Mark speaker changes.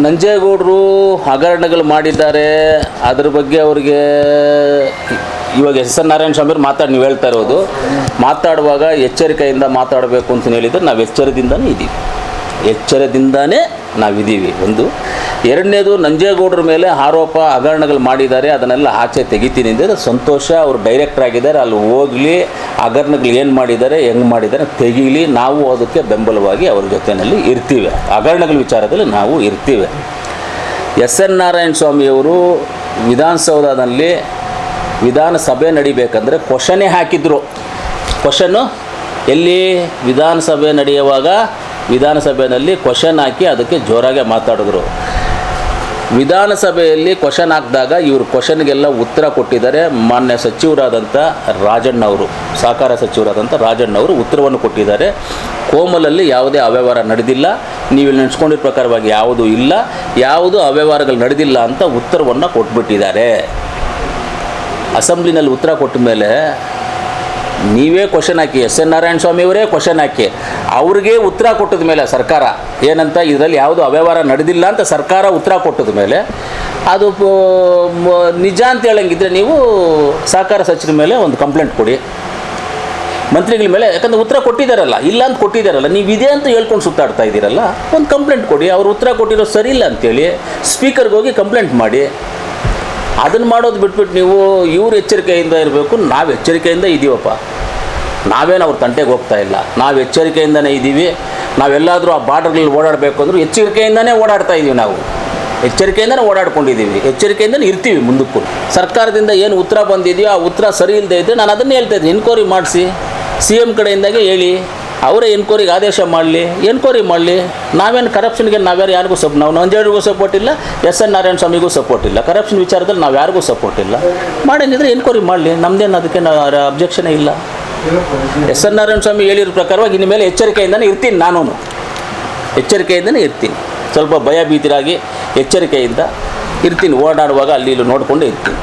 Speaker 1: ನಂಜೇಗೌಡರು ಹಗರಣಗಳು ಮಾಡಿದ್ದಾರೆ. ಅದ್ರ ಬಗ್ಗೆ ಅವ್ರಿಗೆ ಇವಾಗ ಎಸ್ ಎನ್ ನಾರಾಯಣ ಸ್ವಾಮಿ ಮಾತಾಡಿ, ನೀವು ಹೇಳ್ತಾ ಇರೋದು. ಮಾತಾಡುವಾಗ ಎಚ್ಚರಿಕೆಯಿಂದ ಮಾತಾಡಬೇಕು ಅಂತ ಹೇಳಿದ್ರೆ ನಾವು ಎಚ್ಚರದಿಂದನೇ ಇದ್ದೀವಿ ಎಚ್ಚರದಿಂದನೇ ನಾವಿದ್ದೀವಿ ಒಂದು ಎರಡನೇದು ನಂಜೇಗೌಡರ ಮೇಲೆ ಆರೋಪ, ಹಗರಣಗಳು ಮಾಡಿದ್ದಾರೆ. ಅದನ್ನೆಲ್ಲ ಆಚೆ ತೆಗಿತೀನಿ ಅಂದರೆ ಸಂತೋಷ. ಅವರು ಡೈರೆಕ್ಟರ್ ಆಗಿದ್ದಾರೆ. ಅಲ್ಲಿ ಹೋಗಲಿ, ಹಗರಣಗಳು ಏನು ಮಾಡಿದ್ದಾರೆ, ಹೆಂಗೆ ಮಾಡಿದ್ದಾರೆ ತೆಗೀಲಿ. ನಾವು ಅದಕ್ಕೆ ಬೆಂಬಲವಾಗಿ ಅವ್ರ ಜೊತೆಯಲ್ಲಿ ಇರ್ತೀವಿ. ಹಗರಣಗಳ ವಿಚಾರದಲ್ಲಿ ನಾವು ಇರ್ತೀವಿ. ಎಸ್ ಎನ್ ನಾರಾಯಣ ಸ್ವಾಮಿಯವರು ವಿಧಾನಸೌಧದಲ್ಲಿ ವಿಧಾನಸಭೆ ನಡಿಬೇಕಂದ್ರೆ ಕ್ವಶನೇ ಹಾಕಿದ್ರು. ಕ್ವಶನ್ನು ಎಲ್ಲಿ? ವಿಧಾನಸಭೆ ನಡೆಯುವಾಗ ವಿಧಾನಸಭೆಯಲ್ಲಿ ಕ್ವಶನ್ ಹಾಕಿ ಅದಕ್ಕೆ ಜೋರಾಗೆ ಮಾತಾಡಿದ್ರು. ವಿಧಾನಸಭೆಯಲ್ಲಿ ಕ್ವಶನ್ ಹಾಕಿದಾಗ ಇವರು ಕ್ವಶನ್ಗೆಲ್ಲ ಉತ್ತರ ಕೊಟ್ಟಿದ್ದಾರೆ. ಮಾನ್ಯ ಸಚಿವರಾದಂಥ ರಾಜಣ್ಣವರು, ಸಹಕಾರ ಸಚಿವರಾದಂಥ ರಾಜಣ್ಣವರು ಉತ್ತರವನ್ನು ಕೊಟ್ಟಿದ್ದಾರೆ. ಕೋಮಲಲ್ಲಿ ಯಾವುದೇ ಅವ್ಯವಹಾರ ನಡೆದಿಲ್ಲ. ನೀವು ಇಲ್ಲಿ ನೆನೆಸ್ಕೊಂಡಿರೋ ಪ್ರಕಾರವಾಗಿ ಯಾವುದೂ ಇಲ್ಲ. ಯಾವುದು ಅವ್ಯವಹಾರಗಳು ನಡೆದಿಲ್ಲ ಅಂತ ಉತ್ತರವನ್ನು ಕೊಟ್ಬಿಟ್ಟಿದ್ದಾರೆ. ಅಸೆಂಬ್ಲಿನಲ್ಲಿ ಉತ್ತರ ಕೊಟ್ಟ ಮೇಲೆ ನೀವೇ ಕ್ವಶನ್ ಹಾಕಿ, ಎಸ್ ಎನ್ ನಾರಾಯಣ ಸ್ವಾಮಿ ಅವರೇ ಕ್ವಶನ್ ಹಾಕಿ, ಅವ್ರಿಗೆ ಉತ್ತರ ಕೊಟ್ಟದ ಮೇಲೆ ಸರ್ಕಾರ ಏನಂತ ಇದರಲ್ಲಿ ಯಾವುದು ಅವ್ಯವಹಾರ ನಡೆದಿಲ್ಲ ಅಂತ ಸರ್ಕಾರ ಉತ್ತರ ಕೊಟ್ಟದ ಮೇಲೆ ಅದು ನಿಜ ಅಂತ ಹೇಳಂಗಿದ್ರೆ ನೀವು ಸಹಕಾರ ಸಚಿವರ ಮೇಲೆ ಒಂದು ಕಂಪ್ಲೇಂಟ್ ಕೊಡಿ. ಮಂತ್ರಿಗಳ ಮೇಲೆ, ಯಾಕಂದ್ರೆ ಉತ್ತರ ಕೊಟ್ಟಿದ್ದಾರಲ್ಲ, ಇಲ್ಲ ಅಂತ ಕೊಟ್ಟಿದ್ದಾರಲ್ಲ, ನೀವು ಇದೆ ಅಂತ ಹೇಳ್ಕೊಂಡು ಸುತ್ತಾಡ್ತಾ ಇದ್ದೀರಲ್ಲ, ಒಂದು ಕಂಪ್ಲೇಂಟ್ ಕೊಡಿ. ಅವ್ರು ಉತ್ತರ ಕೊಟ್ಟಿರೋ ಸರಿ ಇಲ್ಲ ಅಂತೇಳಿ ಸ್ಪೀಕರ್ಗೆ ಹೋಗಿ ಕಂಪ್ಲೇಂಟ್ ಮಾಡಿ. ಅದನ್ನು ಮಾಡೋದು ಬಿಟ್ಬಿಟ್ಟು ನೀವು ಇವ್ರ ಎಚ್ಚರಿಕೆಯಿಂದ ಇರಬೇಕು, ನಾವು ಎಚ್ಚರಿಕೆಯಿಂದ ಇದ್ದೀವಪ್ಪ ನಾವೇನು ಅವ್ರ ತಂಟೆಗೆ ಹೋಗ್ತಾ ಇಲ್ಲ. ನಾವು ಎಚ್ಚರಿಕೆಯಿಂದನೇ ಇದ್ದೀವಿ ನಾವೆಲ್ಲಾದರೂ ಆ ಬಾರ್ಡರ್ಗಳಲ್ಲಿ ಓಡಾಡಬೇಕು ಅಂದರೂ ಎಚ್ಚರಿಕೆಯಿಂದನೇ ಓಡಾಡ್ತಾ ಇದ್ದೀವಿ ನಾವು. ಎಚ್ಚರಿಕೆಯಿಂದನೇ ಓಡಾಡ್ಕೊಂಡಿದ್ದೀವಿ ಎಚ್ಚರಿಕೆಯಿಂದನೇ ಇರ್ತೀವಿ ಮುಂದಕ್ಕೂ. ಸರ್ಕಾರದಿಂದ ಏನು ಉತ್ತರ ಬಂದಿದೆಯೋ ಆ ಉತ್ತರ ಸರಿ ಇಲ್ಲದೆ ಇದ್ದರೆ ನಾನು ಅದನ್ನೇ ಹೇಳ್ತಾ ಇದ್ದೀನಿ. ಎನ್ಕ್ವೈರಿ ಮಾಡಿಸಿ. ಸಿ ಎಂ ಕಡೆಯಿಂದಾಗೆ ಹೇಳಿ. ಅವರೇ ಎನ್ಕ್ವೈರಿಗೆ ಆದೇಶ ಮಾಡಲಿ ಎನ್ಕ್ವೈರಿ ಮಾಡಲಿ. ನಾವೇನು ಕರಪ್ಷನ್ಗೆ ನಾವ್ಯಾರು ಯಾರಿಗೂ ಸಪ್ ನಾವು ನಂಜೇಡಿಗೂ ಸಪೋರ್ಟ್ ಇಲ್ಲ, ಎಸ್ ಎನ್ ನಾರಾಯಣ ಸ್ವಾಮಿಗೂ ಸಪೋರ್ಟ್ ಇಲ್ಲ. ಕರಪ್ಷನ್ ವಿಚಾರದಲ್ಲಿ ನಾವು ಯಾರಿಗೂ ಸಪೋರ್ಟ್ ಇಲ್ಲ. ಮಾಡಂಗಿದ್ರೆ ಎನ್ಕ್ವೈರಿ ಮಾಡಲಿ ನಮ್ಮದೇನು ಅದಕ್ಕೆ ಅಬ್ಜೆಕ್ಷನ್ ಇಲ್ಲ. ಎಸ್ ಎನ್ ನಾರಾಯಣ ಸ್ವಾಮಿ ಹೇಳಿರೋ ಪ್ರಕಾರವಾಗಿ ಇನ್ನು ಮೇಲೆ ಎಚ್ಚರಿಕೆಯಿಂದನೇ ಇರ್ತೀನಿ ನಾನು ಎಚ್ಚರಿಕೆಯಿಂದನೇ ಇರ್ತೀನಿ. ಸ್ವಲ್ಪ ಭಯ ಭೀತಿರಾಗಿ ಎಚ್ಚರಿಕೆಯಿಂದ ಇರ್ತೀನಿ. ಓಡಾಡುವಾಗ ಅಲ್ಲಿ ಇಲ್ಲಿ ನೋಡಿಕೊಂಡು ಇರ್ತೀನಿ.